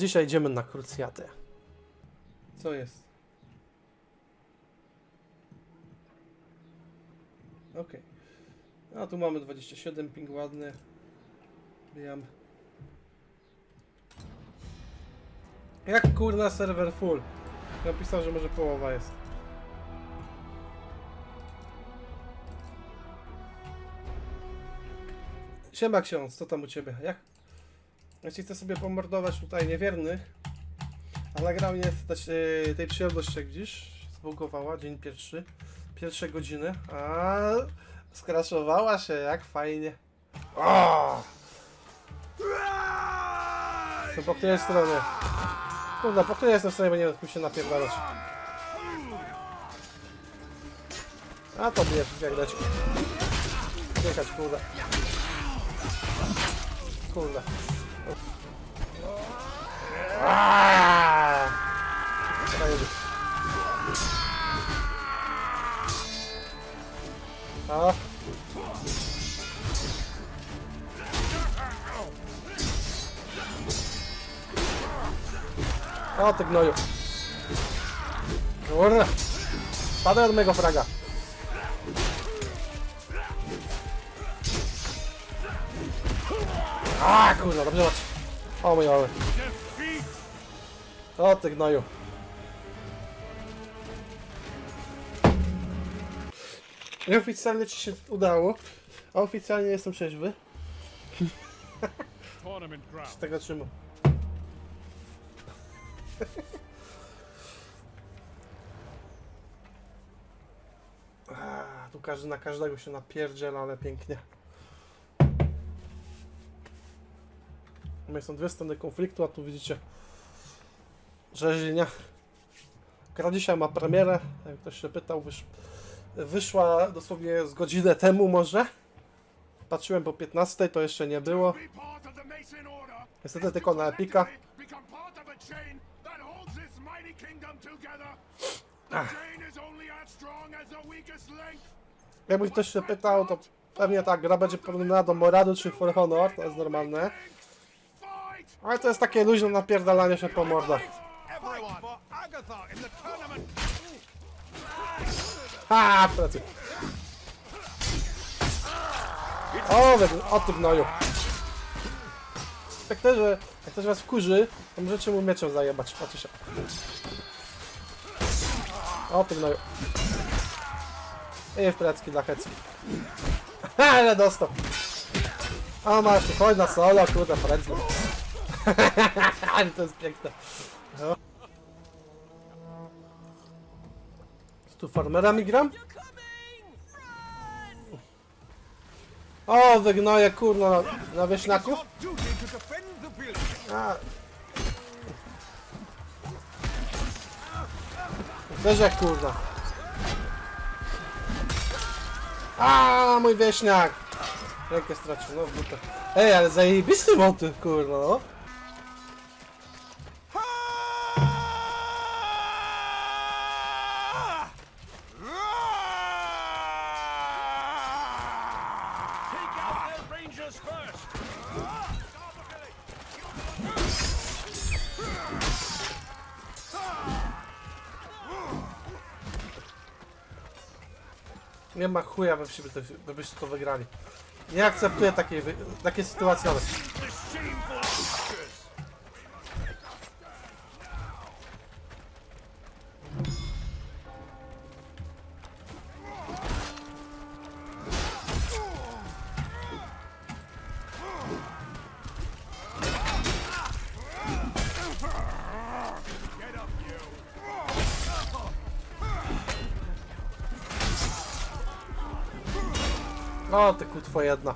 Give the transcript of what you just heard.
Dzisiaj idziemy na krucjatę. Co jest? Okej. A tu mamy 27, ping ładny. Bijam. Jak kurna serwer full? Napisał, że może połowa jest. Siema ksiądz, co tam u ciebie? Jak? Ci chcę sobie pomordować tutaj niewiernych, a nagrał mnie też, yy, tej przyjemności, jak widzisz, zbugowała, dzień pierwszy, pierwsze godziny, a skraszowała się, jak fajnie. O! To po której stronie? Kurde, po której jestem w stanie, bo nie wiem, się napierdalać. A to bierz, jak leci. Jechać, kurde. Kurde. A. O ty gnoju. Kurde. Padaj od mego fraga. A kurwa, dobrze masz. O mój mały. O ty gnoju. Nieoficjalnie ci się udało, a oficjalnie jestem trzeźwy. Tournament ground. Z tego trzymu. Ah, tu każdy na każdego się napierdziela, ale pięknie. Mamy są dwie strony konfliktu, a tu widzicie rzeźnia. Gra dzisiaj ma premierę, jak ktoś się pytał, wysz... wyszła dosłownie z godzinę temu może. Patrzyłem po 15, to jeszcze nie było. Niestety tylko na Epika. Jakby ktoś się pytał, to pewnie tak, gra będzie porównana do Moradu czy For Honor, to jest normalne. Ale to jest takie luźne napierdalanie się po mordach. Ha, plecy. O, wy- o ty gnoju. Jak też, że- jak też was wkurzy, to możecie mu mieczem zajebać, patrzcie się. O ty gnoju. I w plecki dla. Ha, ale dostał. O masz tu, chodź na solo, kurde, plecy. Ale to jest piękne. No. Tu farmerami gram? O, wygnoję kurno na, na wieśniaków. A. Kurna. A, mój wieśniak! Rękę stracił, no w butę. Ej, ale zajebisty motyw, kurno, no. Nie ma chuja, byście to, byście to wygrali. Nie akceptuję takiej, takiej sytuacji nawet. No, ty kutwo jedna.